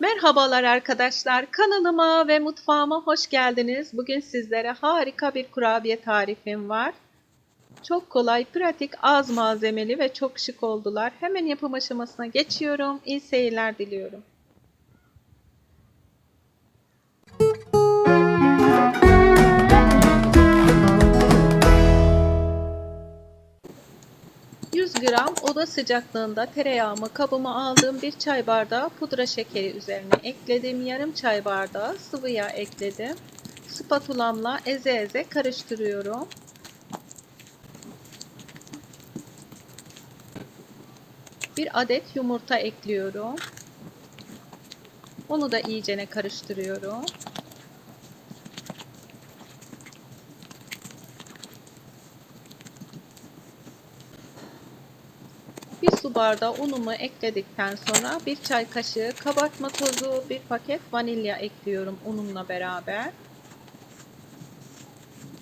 Merhabalar arkadaşlar. Kanalıma ve mutfağıma hoş geldiniz. Bugün sizlere harika bir kurabiye tarifim var. Çok kolay, pratik, az malzemeli ve çok şık oldular. Hemen yapım aşamasına geçiyorum. İyi seyirler diliyorum. Oda sıcaklığında tereyağımı kabıma aldığım bir çay bardağı pudra şekeri üzerine ekledim. Yarım çay bardağı sıvı yağ ekledim. Spatulamla eze eze karıştırıyorum. Bir adet yumurta ekliyorum. Onu da iyicene karıştırıyorum. Su bardağı unumu ekledikten sonra bir çay kaşığı kabartma tozu, bir paket vanilya ekliyorum unumla beraber.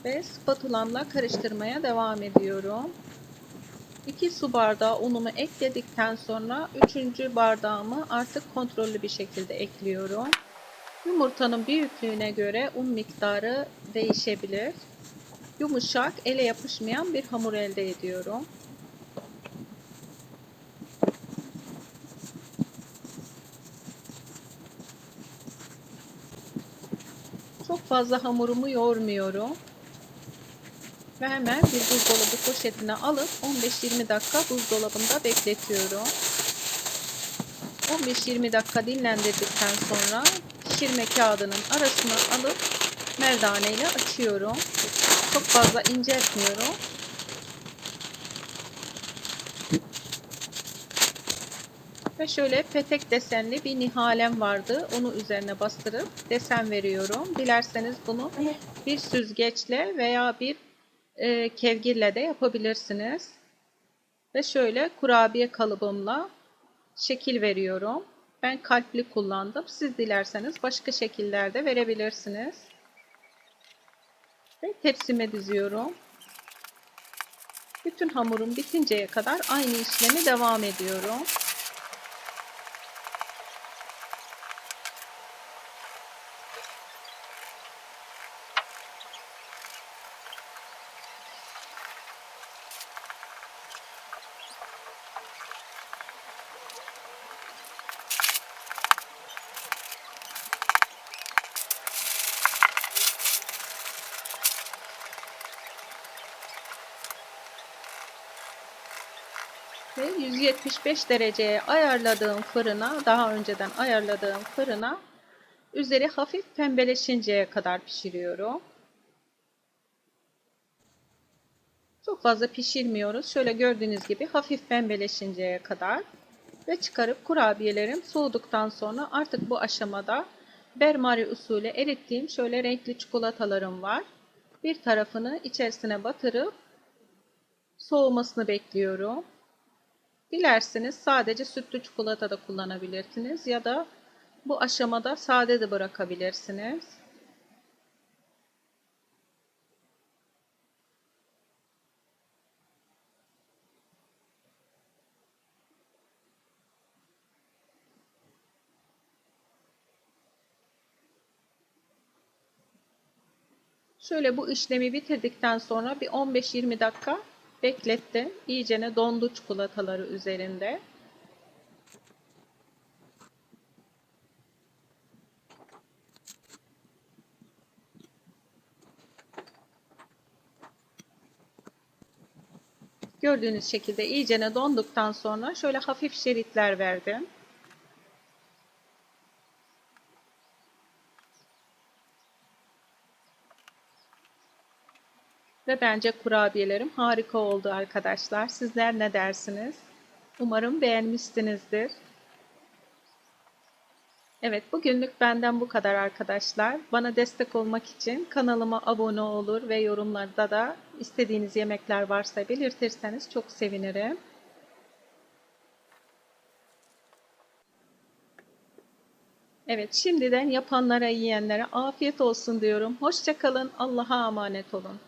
Ve spatulamla karıştırmaya devam ediyorum. 2 su bardağı unumu ekledikten sonra 3. bardağımı artık kontrollü bir şekilde ekliyorum. Yumurtanın büyüklüğüne göre un miktarı değişebilir. Yumuşak, ele yapışmayan bir hamur elde ediyorum. Çok fazla hamurumu yoğurmuyorum. Ve hemen bir buzdolabı poşetine alıp 15-20 dakika buzdolabında bekletiyorum. 15-20 dakika dinlendirdikten sonra pişirme kağıdının arasına alıp merdane ile açıyorum. Çok fazla inceltmiyorum. Ve şöyle petek desenli bir nihalem vardı. Onu üzerine bastırıp desen veriyorum. Dilerseniz bunu bir süzgeçle veya bir e, kevgirle de yapabilirsiniz. Ve şöyle kurabiye kalıbımla şekil veriyorum. Ben kalpli kullandım. Siz dilerseniz başka şekillerde verebilirsiniz. Ve tepsime diziyorum. Bütün hamurum bitinceye kadar aynı işlemi devam ediyorum. Ve 175 dereceye ayarladığım fırına, daha önceden ayarladığım fırına üzeri hafif pembeleşinceye kadar pişiriyorum. Çok fazla pişirmiyoruz. Şöyle gördüğünüz gibi hafif pembeleşinceye kadar ve çıkarıp kurabiyelerim soğuduktan sonra artık bu aşamada Bermari usulü erittiğim şöyle renkli çikolatalarım var. Bir tarafını içerisine batırıp soğumasını bekliyorum. Dilerseniz sadece sütlü çikolata da kullanabilirsiniz ya da bu aşamada sade de bırakabilirsiniz. Şöyle bu işlemi bitirdikten sonra bir 15-20 dakika beklettim. İyicene dondu çikolataları üzerinde. Gördüğünüz şekilde iyicene donduktan sonra şöyle hafif şeritler verdim. Ve bence kurabiyelerim harika oldu arkadaşlar. Sizler ne dersiniz? Umarım beğenmişsinizdir. Evet bugünlük benden bu kadar arkadaşlar. Bana destek olmak için kanalıma abone olur ve yorumlarda da istediğiniz yemekler varsa belirtirseniz çok sevinirim. Evet şimdiden yapanlara yiyenlere afiyet olsun diyorum. Hoşçakalın. Allah'a emanet olun.